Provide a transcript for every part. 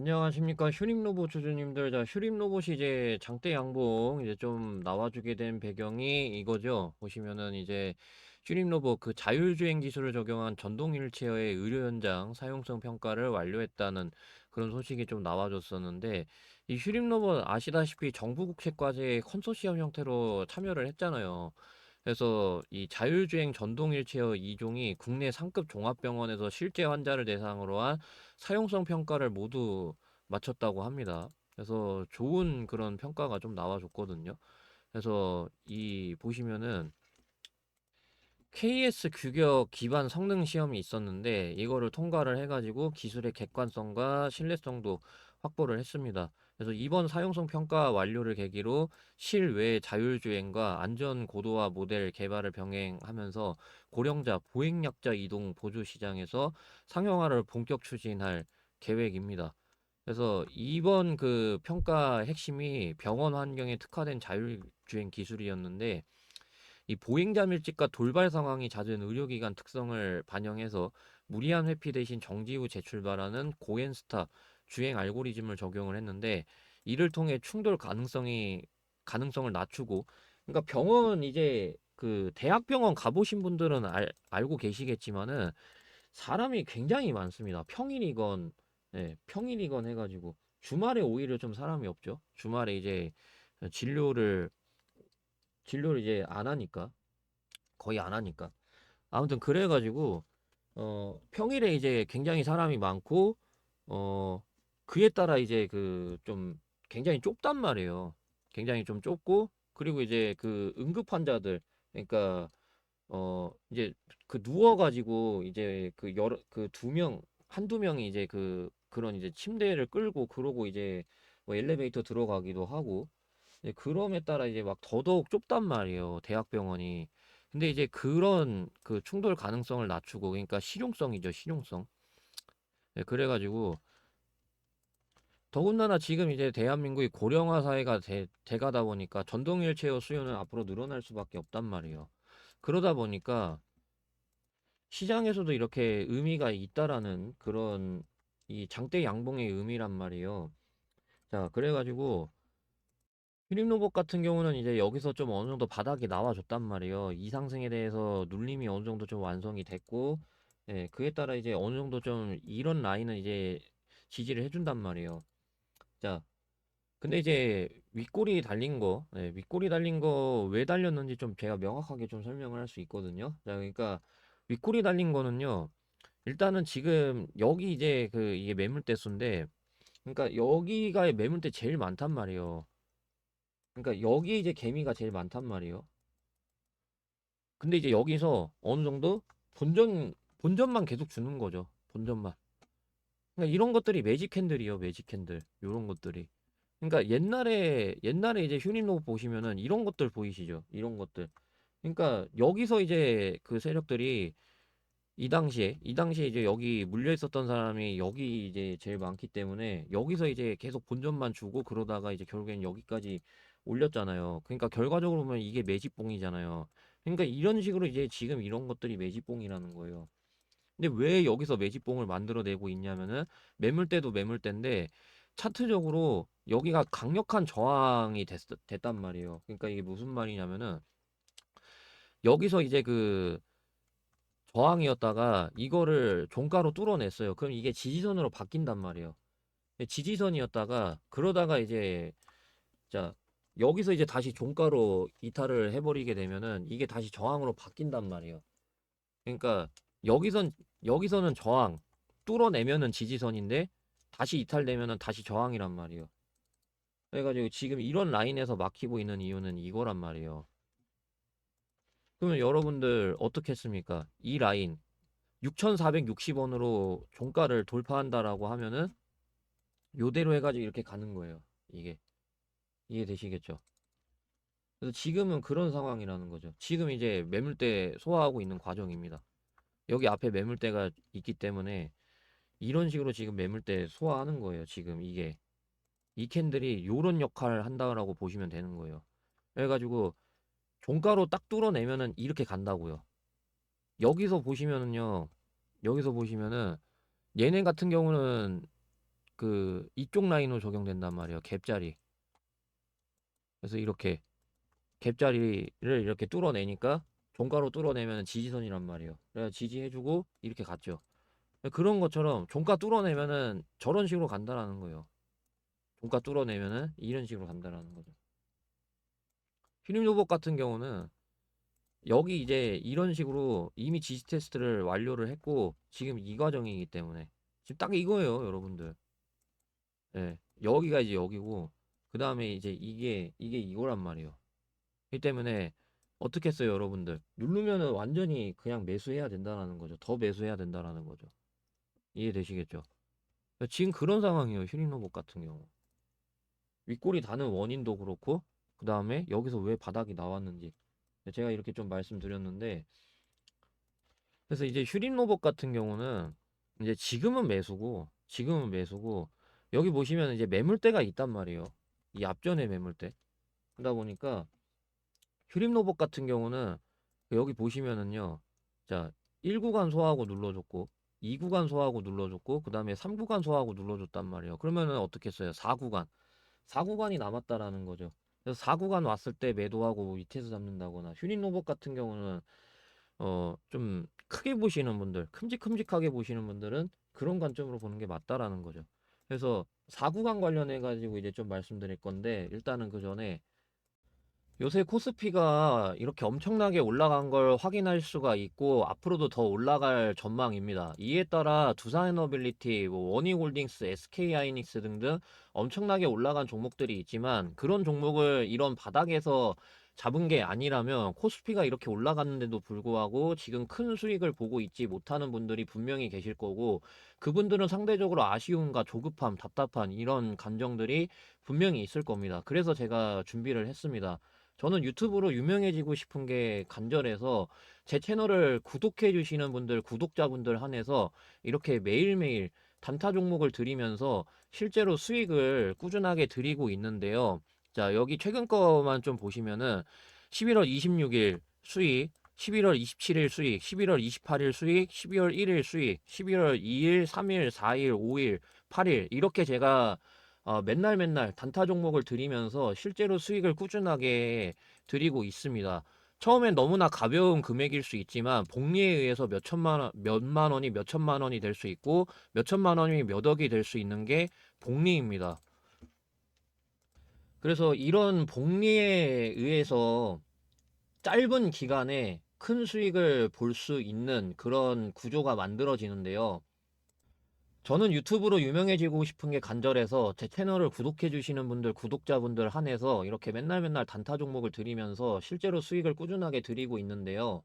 안녕하십니까. 휴림 로봇 주주님들. 자 휴림 로봇이 이제 장대 양봉 이제 좀 나와주게 된 배경이 이거죠. 보시면은 이제 휴림 로봇 그 자율주행 기술을 적용한 전동 휠체어의 의료 현장 사용성 평가를 완료했다는 그런 소식이 좀 나와줬었는데 이 휴림 로봇 아시다시피 정부 국책 과제의 컨소시엄 형태로 참여를 했잖아요 그래서 이 자율주행 전동 휠체어 2종이 국내 상급 종합병원에서 실제 환자를 대상으로 한 사용성 평가를 모두 마쳤다고 합니다. 그래서 좋은 그런 평가가 좀 나와줬거든요. 그래서 이 보시면은 KS 규격 기반 성능 시험이 있었는데 이거를 통과를 해가지고 기술의 객관성과 신뢰성도 확보를 했습니다. 그래서 이번 사용성 평가 완료를 계기로 실외 자율주행과 안전 고도화 모델 개발을 병행하면서 고령자 보행약자 이동 보조 시장에서 상용화를 본격 추진할 계획입니다. 그래서 이번 그 평가 핵심이 병원 환경에 특화된 자율주행 기술이었는데 이 보행자 밀집과 돌발 상황이 잦은 의료기관 특성을 반영해서 무리한 회피 대신 정지 후 재출발하는 고엔스타 주행 알고리즘을 적용을 했는데 이를 통해 충돌 가능성이 가능성을 낮추고 그러니까 병원 이제 그 대학병원 가보신 분들은 알, 알고 계시겠지만은 사람이 굉장히 많습니다. 평일이건 네, 평일이건 해가지고 주말에 오히려 좀 사람이 없죠. 주말에 이제 진료를 진료를 이제 안 하니까 거의 안 하니까 아무튼 그래가지고 어 평일에 이제 굉장히 사람이 많고 어 그에 따라 이제 그 좀 굉장히 좁단 말이에요. 굉장히 좀 좁고 그리고 이제 그 응급 환자들 그러니까 어 이제 그 누워 가지고 이제 그 여러 그 두 명 한두 명이 이제 그 그런 이제 침대를 끌고 그러고 이제 뭐 엘리베이터 들어가기도 하고 네, 그럼에 따라 이제 막 더더욱 좁단 말이에요. 대학병원이. 근데 이제 그런 그 충돌 가능성을 낮추고 그러니까 실용성이죠, 실용성. 네, 그래가지고 더군다나 지금 이제 대한민국이 고령화 사회가 돼, 돼가다 보니까 전동 휠 체어 수요는 앞으로 늘어날 수밖에 없단 말이에요. 그러다 보니까 시장에서도 이렇게 의미가 있다라는 그런 이 장대 양봉의 의미란 말이에요. 자, 그래가지고 휴림 로봇 같은 경우는 이제 여기서 좀 어느 정도 바닥이 나와줬단 말이에요. 이 상승에 대해서 눌림이 어느 정도 좀 완성이 됐고, 예, 그에 따라 이제 어느 정도 좀 이런 라인은 이제 지지를 해준단 말이에요. 자, 근데 이제 윗꼬리 달린 거, 예, 윗꼬리 달린 거 왜 달렸는지 좀 제가 명확하게 좀 설명을 할 수 있거든요. 자, 그러니까 윗꼬리 달린 거는요. 일단은 지금 여기 이제 그 이게 매물대 수인데, 그러니까 여기가 매물대 제일 많단 말이에요. 그러니까 여기 이제 개미가 제일 많단 말이에요. 근데 이제 여기서 어느 정도 본전 본전만 계속 주는 거죠. 본전만. 그러니까 이런 것들이 매직 캔들이요, 매직 캔들. 요런 것들이. 그러니까 옛날에 옛날에 이제 휴림 로봇 보시면은 이런 것들 보이시죠? 이런 것들. 그러니까 여기서 이제 그 세력들이 이 당시에 이 당시에 이제 여기 물려 있었던 사람이 여기 이제 제일 많기 때문에 여기서 이제 계속 본전만 주고 그러다가 이제 결국엔 여기까지 올렸잖아요. 그러니까 결과적으로 보면 이게 매집봉이잖아요. 그러니까 이런 식으로 이제 지금 이런 것들이 매집봉이라는 거예요. 근데 왜 여기서 매집봉을 만들어내고 있냐면은 매물대도 매물대인데 차트적으로 여기가 강력한 저항이 됐, 됐단 말이에요. 그러니까 이게 무슨 말이냐면은 여기서 이제 그 저항이었다가 이거를 종가로 뚫어냈어요. 그럼 이게 지지선으로 바뀐단 말이에요. 지지선이었다가 그러다가 이제 자 여기서 이제 다시 종가로 이탈을 해버리게 되면은 이게 다시 저항으로 바뀐단 말이에요. 그러니까 여기선 여기서는 저항 뚫어내면은 지지선인데 다시 이탈되면은 다시 저항이란 말이에요. 그래가지고 지금 이런 라인에서 막히고 있는 이유는 이거란 말이에요. 그러면 여러분들 어떻게 했습니까? 이 라인 6,460원으로 종가를 돌파한다라고 하면은 요대로 해가지고 이렇게 가는 거예요. 이게 이해되시겠죠? 그래서 지금은 그런 상황이라는 거죠. 지금 이제 매물대 소화하고 있는 과정입니다. 여기 앞에 매물대가 있기 때문에 이런 식으로 지금 매물대 소화하는 거예요. 지금 이게 이 캔들이 요런 역할을 한다라고 보시면 되는 거예요. 그래가지고 종가로 딱 뚫어내면은 이렇게 간다고요. 여기서 보시면은요. 여기서 보시면은 얘네 같은 경우는 그 이쪽 라인으로 적용된단 말이에요. 갭자리. 그래서 이렇게 갭자리를 이렇게 뚫어내니까 종가로 뚫어내면 지지선이란 말이에요. 그래서 지지해주고 이렇게 갔죠. 그런 것처럼 종가 뚫어내면은 저런 식으로 간다라는 거예요. 종가 뚫어내면은 이런 식으로 간다라는 거죠. 휴림로봇 같은 경우는 여기 이제 이런 식으로 이미 지지 테스트를 완료를 했고 지금 이 과정이기 때문에 지금 딱 이거예요, 여러분들. 예, 여기가 이제 여기고 그 다음에 이제 이게 이게 이거란 말이에요. 이 때문에 어떻게 했어요, 여러분들? 누르면은 완전히 그냥 매수해야 된다라는 거죠. 더 매수해야 된다라는 거죠. 이해되시겠죠? 지금 그런 상황이에요, 휴림로봇 같은 경우. 윗골이 다는 원인도 그렇고 그 다음에 여기서 왜 바닥이 나왔는지 제가 이렇게 좀 말씀드렸는데 그래서 이제 휴림 로봇 같은 경우는 이제 지금은 매수고 지금은 매수고 여기 보시면 이제 매물대가 있단 말이에요. 이 앞전에 매물대. 그러다 보니까 휴림 로봇 같은 경우는 여기 보시면은요. 자, 1구간 소화하고 눌러줬고 2구간 소화하고 눌러줬고 그 다음에 3구간 소화하고 눌러줬단 말이에요. 그러면은 어떻게 했어요? 4구간. 4구간이 남았다라는 거죠. 그래서 4구간 왔을 때 매도하고 밑에서 잡는다거나 휴닝 로봇 같은 경우는 어 좀 크게 보시는 분들, 큼직큼직하게 보시는 분들은 그런 관점으로 보는 게 맞다라는 거죠. 그래서 4구간 관련해 가지고 이제 좀 말씀드릴 건데 일단은 그 전에 요새 코스피가 이렇게 엄청나게 올라간 걸 확인할 수가 있고 앞으로도 더 올라갈 전망입니다. 이에 따라 두산에너빌리티, 뭐 원희홀딩스, SK하이닉스 등등 엄청나게 올라간 종목들이 있지만 그런 종목을 이런 바닥에서 잡은 게 아니라면 코스피가 이렇게 올라갔는데도 불구하고 지금 큰 수익을 보고 있지 못하는 분들이 분명히 계실 거고 그분들은 상대적으로 아쉬움과 조급함, 답답한 이런 감정들이 분명히 있을 겁니다. 그래서 제가 준비를 했습니다. 저는 유튜브로 유명해지고 싶은 게 간절해서 제 채널을 구독해 주시는 분들, 구독자분들 한해서 이렇게 매일매일 단타 종목을 드리면서 실제로 수익을 꾸준하게 드리고 있는데요. 자, 여기 최근 거만 좀 보시면은 11월 26일 수익, 11월 27일 수익, 11월 28일 수익, 12월 1일 수익, 11월 2일, 3일, 4일, 5일, 8일 이렇게 제가 어, 맨날 맨날 단타 종목을 드리면서 실제로 수익을 꾸준하게 드리고 있습니다. 처음엔 너무나 가벼운 금액일 수 있지만 복리에 의해서 몇 천만 원, 몇만 원이 몇 천만 원이 될 수 있고 몇 천만 원이 몇 억이 될 수 있는 게 복리입니다. 그래서 이런 복리에 의해서 짧은 기간에 큰 수익을 볼 수 있는 그런 구조가 만들어지는데요. 저는 유튜브로 유명해지고 싶은 게 간절해서 제 채널을 구독해 주시는 분들, 구독자분들 한해서 이렇게 맨날 맨날 단타 종목을 드리면서 실제로 수익을 꾸준하게 드리고 있는데요.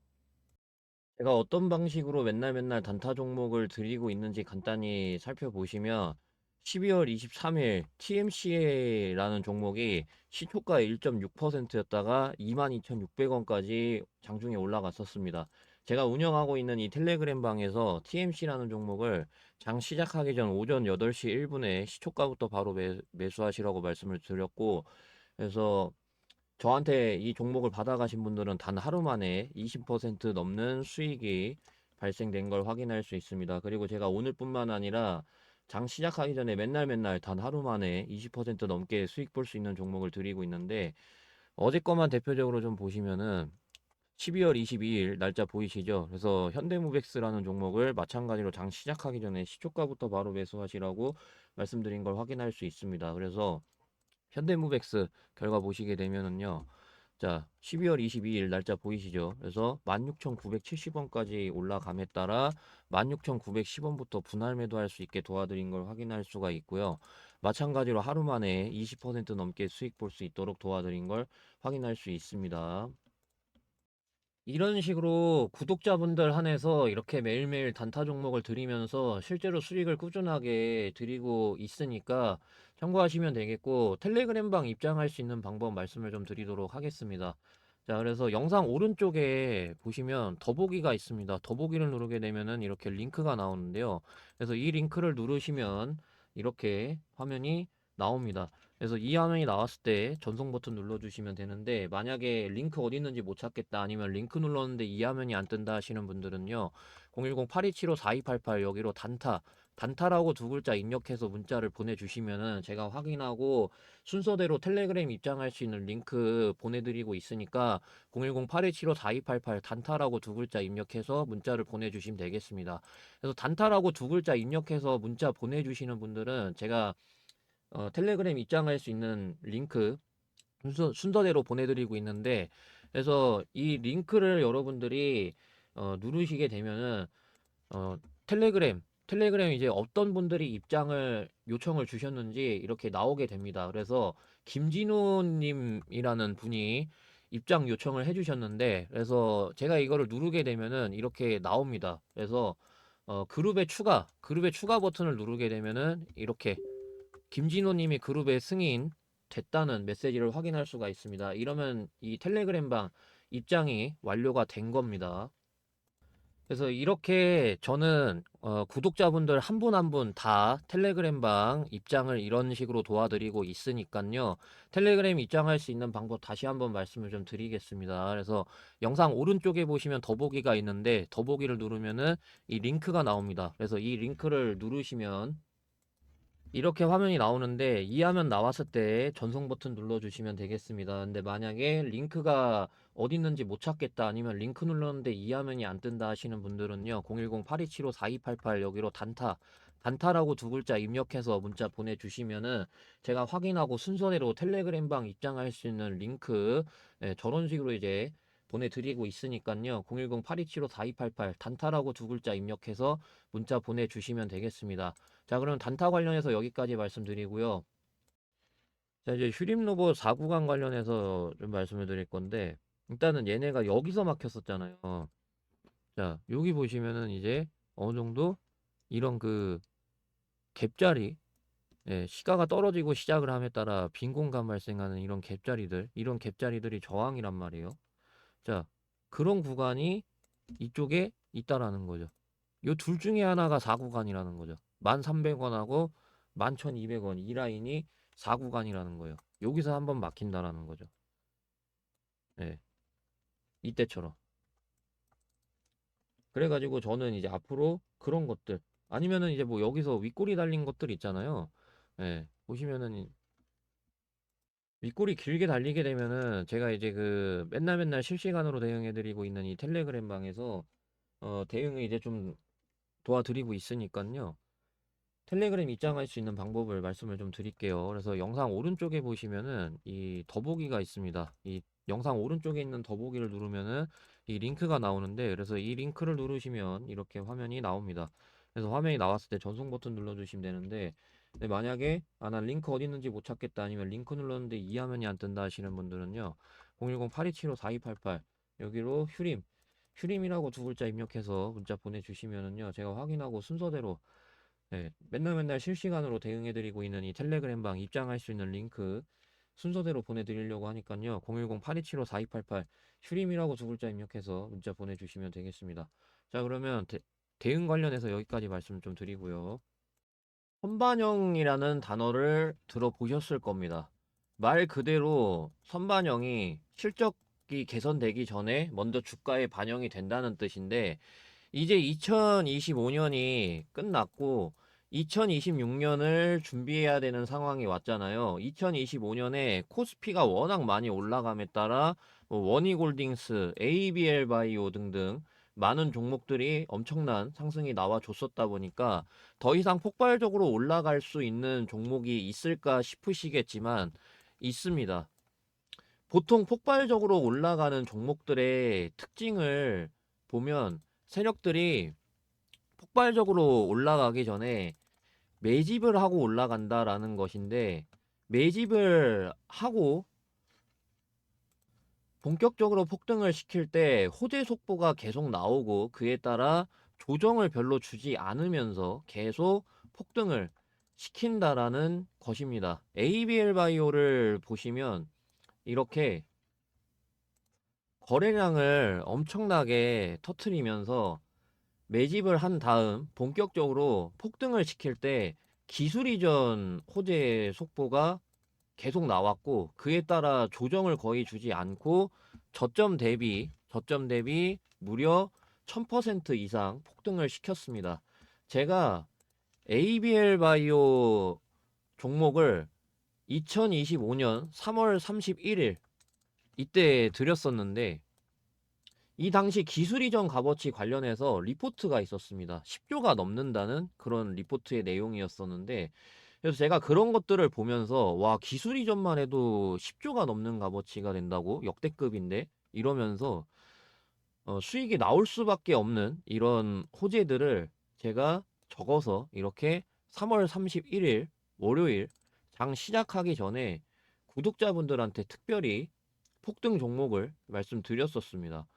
제가 어떤 방식으로 맨날 맨날 단타 종목을 드리고 있는지 간단히 살펴보시면 12월 23일 TMC라는 종목이 시초가 1.6%였다가 22,600원까지 장중에 올라갔었습니다. 제가 운영하고 있는 이 텔레그램 방에서 TMC라는 종목을 장 시작하기 전 오전 8시 1분에 시초가부터 바로 매, 매수하시라고 말씀을 드렸고 그래서 저한테 이 종목을 받아가신 분들은 단 하루 만에 20% 넘는 수익이 발생된 걸 확인할 수 있습니다. 그리고 제가 오늘뿐만 아니라 장 시작하기 전에 맨날 맨날 단 하루 만에 20% 넘게 수익 볼 수 있는 종목을 드리고 있는데 어제 거만 대표적으로 좀 보시면은 12월 22일 날짜 보이시죠? 그래서 현대무백스라는 종목을 마찬가지로 장 시작하기 전에 시초가부터 바로 매수하시라고 말씀드린 걸 확인할 수 있습니다. 그래서 현대무백스 결과 보시게 되면은요. 자, 12월 22일 날짜 보이시죠? 그래서 16,970원까지 올라감에 따라 16,910원부터 분할 매도할 수 있게 도와드린 걸 확인할 수가 있고요. 마찬가지로 하루 만에 20% 넘게 수익 볼 수 있도록 도와드린 걸 확인할 수 있습니다. 이런 식으로 구독자분들 한해서 이렇게 매일매일 단타 종목을 드리면서 실제로 수익을 꾸준하게 드리고 있으니까 참고하시면 되겠고 텔레그램방 입장할 수 있는 방법 말씀을 좀 드리도록 하겠습니다. 자, 그래서 영상 오른쪽에 보시면 더보기가 있습니다. 더보기를 누르게 되면은 이렇게 링크가 나오는데요. 그래서 이 링크를 누르시면 이렇게 화면이 나옵니다. 그래서 이 화면이 나왔을 때 전송 버튼 눌러주시면 되는데 만약에 링크 어디 있는지 못 찾겠다 아니면 링크 눌렀는데 이 화면이 안 뜬다 하시는 분들은요 010-8275-4288 여기로 단타 단타라고 두 글자 입력해서 문자를 보내주시면은 제가 확인하고 순서대로 텔레그램 입장할 수 있는 링크 보내드리고 있으니까 010-8275-4288 단타라고 두 글자 입력해서 문자를 보내주시면 되겠습니다. 그래서 단타라고 두 글자 입력해서 문자 보내주시는 분들은 제가 어, 텔레그램 입장할 수 있는 링크 순서, 순서 대로 보내드리고 있는데 그래서 이 링크를 여러분들이 어, 누르시게 되면은 어, 텔레그램 텔레그램 이제 어떤 분들이 입장을 요청을 주셨는지 이렇게 나오게 됩니다. 그래서 김진호님이라는 분이 입장 요청을 해주셨는데 그래서 제가 이거를 누르게 되면은 이렇게 나옵니다. 그래서 어, 그룹에 추가 그룹에 추가 버튼을 누르게 되면은 이렇게 김진호님이 그룹에 승인 됐다는 메시지를 확인할 수가 있습니다. 이러면 이 텔레그램방 입장이 완료가 된 겁니다. 그래서 이렇게 저는 어, 구독자분들 한 분 한 분 다 텔레그램방 입장을 이런 식으로 도와드리고 있으니까요. 텔레그램 입장할 수 있는 방법 다시 한번 말씀을 좀 드리겠습니다. 그래서 영상 오른쪽에 보시면 더보기가 있는데 더보기를 누르면은 이 링크가 나옵니다. 그래서 이 링크를 누르시면 이렇게 화면이 나오는데 이 화면 나왔을 때 전송 버튼 눌러주시면 되겠습니다. 근데 만약에 링크가 어디 있는지 못 찾겠다 아니면 링크 눌렀는데 이 화면이 안 뜬다 하시는 분들은요 010-8275-4288 여기로 단타 단타라고 두 글자 입력해서 문자 보내주시면은 제가 확인하고 순서대로 텔레그램방 입장할 수 있는 링크 예, 저런 식으로 이제 보내드리고 있으니까요 010-8275-4288 단타라고 두 글자 입력해서 문자 보내주시면 되겠습니다. 자, 그럼 단타 관련해서 여기까지 말씀드리고요. 자, 이제 휴림 로봇 4구간 관련해서 좀 말씀을 드릴 건데, 일단은 얘네가 여기서 막혔었잖아요. 자, 여기 보시면은 이제 어느 정도 이런 그 갭자리, 예, 시가가 떨어지고 시작을 함에 따라 빈 공간 발생하는 이런 갭자리들, 이런 갭자리들이 저항이란 말이에요. 자, 그런 구간이 이쪽에 있다라는 거죠. 요 둘 중에 하나가 4구간이라는 거죠. 1,300원하고 11,200원 이 라인이 4구간이라는 거예요. 여기서 한번 막힌다라는 거죠. 네. 이때처럼. 그래가지고 저는 이제 앞으로 그런 것들 아니면은 이제 뭐 여기서 윗꼬리 달린 것들 있잖아요. 예. 보시면은 이- 윗꼬리 길게 달리게 되면은 제가 이제 그 맨날 맨날 실시간으로 대응해드리고 있는 이 텔레그램 방에서 어 대응을 이제 좀 도와드리고 있으니까요. 텔레그램 입장할 수 있는 방법을 말씀을 좀 드릴게요. 그래서 영상 오른쪽에 보시면은 이 더보기가 있습니다. 이 영상 오른쪽에 있는 더보기를 누르면은 이 링크가 나오는데 그래서 이 링크를 누르시면 이렇게 화면이 나옵니다. 그래서 화면이 나왔을 때 전송 버튼 눌러주시면 되는데 근데 만약에 아 난 링크 어디 있는지 못 찾겠다 아니면 링크 눌렀는데 이 화면이 안 뜬다 하시는 분들은요 010-8275-4288 여기로 휴림 휴림이라고 두 글자 입력해서 문자 보내주시면은요 제가 확인하고 순서대로 네, 맨날 맨날 실시간으로 대응해드리고 있는 이 텔레그램방 입장할 수 있는 링크 순서대로 보내드리려고 하니까요. 010-8275-4288 휴림이라고 두 글자 입력해서 문자 보내주시면 되겠습니다. 자, 그러면 대, 대응 관련해서 여기까지 말씀 좀 드리고요. 선반영이라는 단어를 들어보셨을 겁니다. 말 그대로 선반영이 실적이 개선되기 전에 먼저 주가에 반영이 된다는 뜻인데 이제 2025년이 끝났고 2026년을 준비해야 되는 상황이 왔잖아요. 2025년에 코스피가 워낙 많이 올라감에 따라 뭐 원희골딩스, ABL 바이오 등등 많은 종목들이 엄청난 상승이 나와 줬었다 보니까 더 이상 폭발적으로 올라갈 수 있는 종목이 있을까 싶으시겠지만 있습니다. 보통 폭발적으로 올라가는 종목들의 특징을 보면 세력들이 폭발적으로 올라가기 전에 매집을 하고 올라간다라는 것인데 매집을 하고 본격적으로 폭등을 시킬 때 호재 속보가 계속 나오고 그에 따라 조정을 별로 주지 않으면서 계속 폭등을 시킨다라는 것입니다. ABL 바이오를 보시면 이렇게 거래량을 엄청나게 터트리면서 매집을 한 다음 본격적으로 폭등을 시킬 때 기술 이전 호재 속보가 계속 나왔고 그에 따라 조정을 거의 주지 않고 저점 대비 저점 대비 무려 1000% 이상 폭등을 시켰습니다. 제가 ABL 바이오 종목을 2025년 3월 31일 이때 드렸었는데 이 당시 기술 이전 값어치 관련해서 리포트가 있었습니다. 10조가 넘는다는 그런 리포트의 내용이었었는데 그래서 제가 그런 것들을 보면서 와 기술 이전만 해도 10조가 넘는 값어치가 된다고 역대급인데 이러면서 어, 수익이 나올 수밖에 없는 이런 호재들을 제가 적어서 이렇게 3월 31일 월요일 장 시작하기 전에 구독자분들한테 특별히 폭등 종목을 말씀드렸었습니다.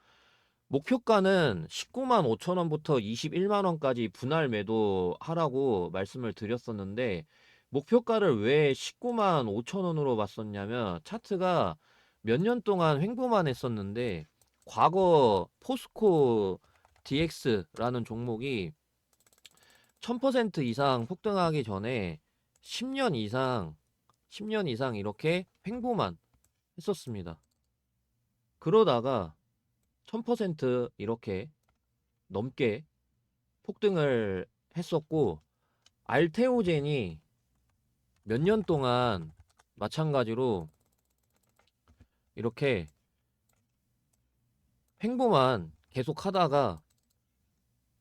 목표가는 19만 5천 원부터 21만 원까지 분할 매도하라고 말씀을 드렸었는데 목표가를 왜 19만 5천 원으로 봤었냐면 차트가 몇 년 동안 횡보만 했었는데 과거 포스코 DX라는 종목이 1000% 이상 폭등하기 전에 10년 이상 10년 이상 이렇게 횡보만 했었습니다. 그러다가 1000% 이렇게 넘게 폭등을 했었고 알테오젠이 몇 년 동안 마찬가지로 이렇게 횡보만 계속 하다가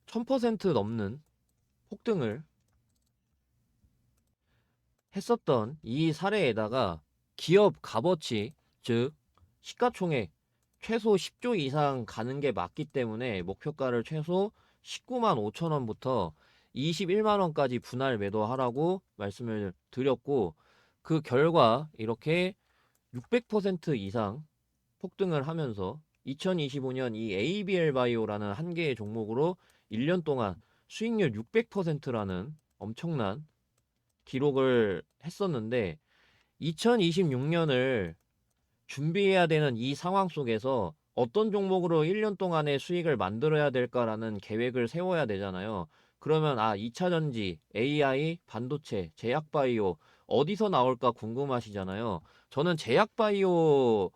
1000% 넘는 폭등을 했었던 이 사례에다가 기업 값어치 즉 시가총액 최소 10조 이상 가는 게 맞기 때문에 목표가를 최소 19만 5천 원부터 21만 원까지 분할 매도하라고 말씀을 드렸고 그 결과 이렇게 600% 이상 폭등을 하면서 2025년 이 ABL 바이오라는 한 개의 종목으로 1년 동안 수익률 600%라는 엄청난 기록을 했었는데 2026년을 준비해야 되는 이 상황 속에서 어떤 종목으로 1년 동안의 수익을 만들어야 될까라는 계획을 세워야 되잖아요. 그러면 아, 2차 전지, AI, 반도체, 제약 바이오 어디서 나올까 궁금하시잖아요. 저는 제약 바이오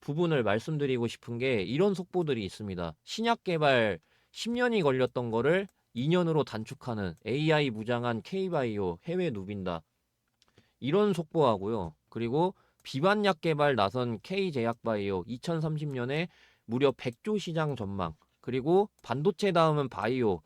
부분을 말씀드리고 싶은 게 이런 속보들이 있습니다. 신약 개발 10년이 걸렸던 거를 2년으로 단축하는 AI 무장한 K바이오 해외 누빈다. 이런 속보하고요. 그리고 비반약 개발 나선 K제약바이오 2030년에 무려 100조 시장 전망. 그리고 반도체 다음은 바이오.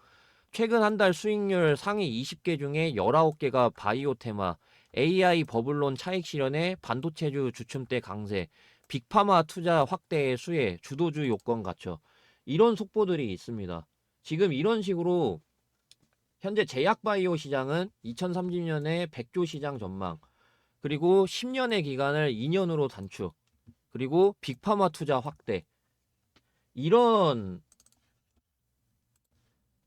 최근 한 달 수익률 상위 20개 중에 19개가 바이오 테마. AI 버블론 차익 실현에 반도체주 주춤대 강세. 빅파마 투자 확대의 수혜, 주도주 요건 갖춰. 이런 속보들이 있습니다. 지금 이런 식으로 현재 제약바이오 시장은 2030년에 100조 시장 전망, 그리고 10년의 기간을 2년으로 단축, 그리고 빅파마 투자 확대. 이런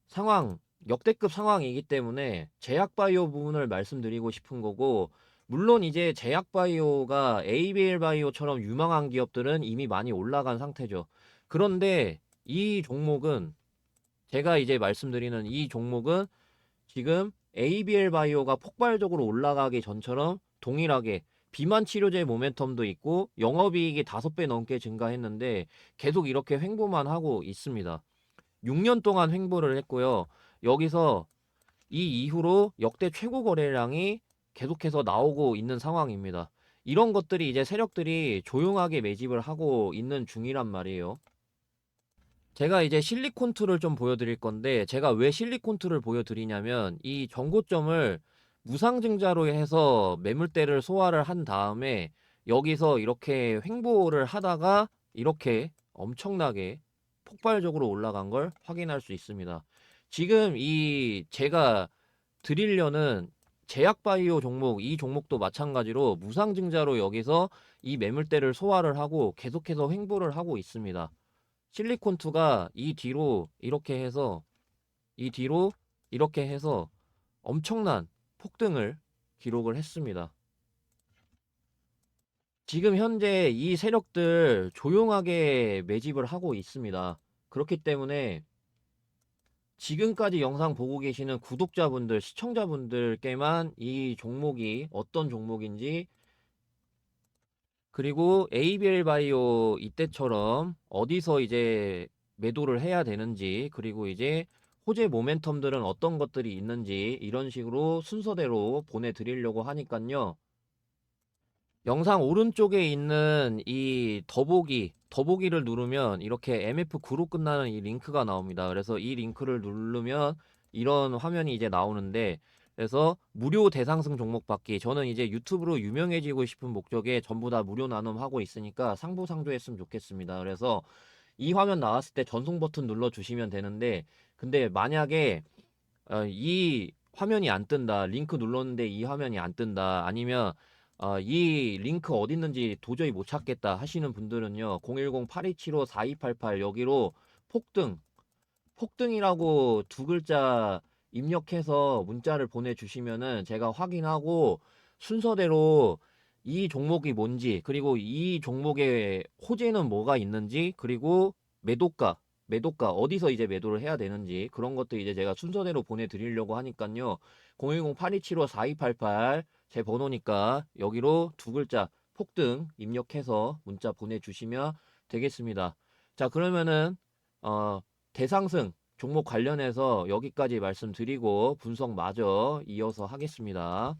상황, 역대급 상황이기 때문에 제약바이오 부분을 말씀드리고 싶은 거고, 물론 이제 제약바이오가 ABL 바이오처럼 유망한 기업들은 이미 많이 올라간 상태죠. 그런데 이 종목은 제가 이제 말씀드리는 이 종목은 지금 ABL 바이오가 폭발적으로 올라가기 전처럼 동일하게 비만 치료제 모멘텀도 있고 영업이익이 5배 넘게 증가했는데 계속 이렇게 횡보만 하고 있습니다. 6년 동안 횡보를 했고요. 여기서 이 이후로 역대 최고 거래량이 계속해서 나오고 있는 상황입니다. 이런 것들이 이제 세력들이 조용하게 매집을 하고 있는 중이란 말이에요. 제가 이제 실리콘 툴을 좀 보여드릴 건데 제가 왜 실리콘 툴을 보여드리냐면 이 정고점을 무상증자로 해서 매물대를 소화를 한 다음에 여기서 이렇게 횡보를 하다가 이렇게 엄청나게 폭발적으로 올라간 걸 확인할 수 있습니다. 지금 이 제가 드리려는 제약바이오 종목 이 종목도 마찬가지로 무상증자로 여기서 이 매물대를 소화를 하고 계속해서 횡보를 하고 있습니다. 실리콘2가 이 뒤로 이렇게 해서 이 뒤로 이렇게 해서 엄청난 폭등을 기록을 했습니다. 지금 현재 이 세력들 조용하게 매집을 하고 있습니다. 그렇기 때문에 지금까지 영상 보고 계시는 구독자분들, 시청자분들께만 이 종목이 어떤 종목인지 그리고 ABL 바이오 이때처럼 어디서 이제 매도를 해야 되는지, 그리고 이제 호재 모멘텀들은 어떤 것들이 있는지 이런 식으로 순서대로 보내드리려고 하니깐요. 영상 오른쪽에 있는 이 더보기, 더보기를 누르면 이렇게 MF9로 끝나는 이 링크가 나옵니다. 그래서 이 링크를 누르면 이런 화면이 이제 나오는데, 그래서 무료 대상승 종목 받기. 저는 이제 유튜브로 유명해지고 싶은 목적에 전부 다 무료 나눔하고 있으니까 상부상조했으면 좋겠습니다. 그래서 이 화면 나왔을 때 전송 버튼 눌러 주시면 되는데, 근데 만약에 어, 이 화면이 안 뜬다, 링크 눌렀는데 이 화면이 안 뜬다, 아니면 어, 이 링크 어디 있는지 도저히 못 찾겠다 하시는 분들은요, 010-8275-4288 여기로 폭등, 폭등이라고 두 글자 입력해서 문자를 보내주시면은 제가 확인하고 순서대로 이 종목이 뭔지, 그리고 이 종목의 호재는 뭐가 있는지, 그리고 매도가, 매도가 어디서 이제 매도를 해야 되는지 그런 것도 이제 제가 순서대로 보내드리려고 하니까요. 010-8275-4288 제 번호니까 여기로 두 글자 폭등 입력해서 문자 보내주시면 되겠습니다. 자, 그러면은 어, 대상승 종목 관련해서 여기까지 말씀드리고 분석 마저 이어서 하겠습니다.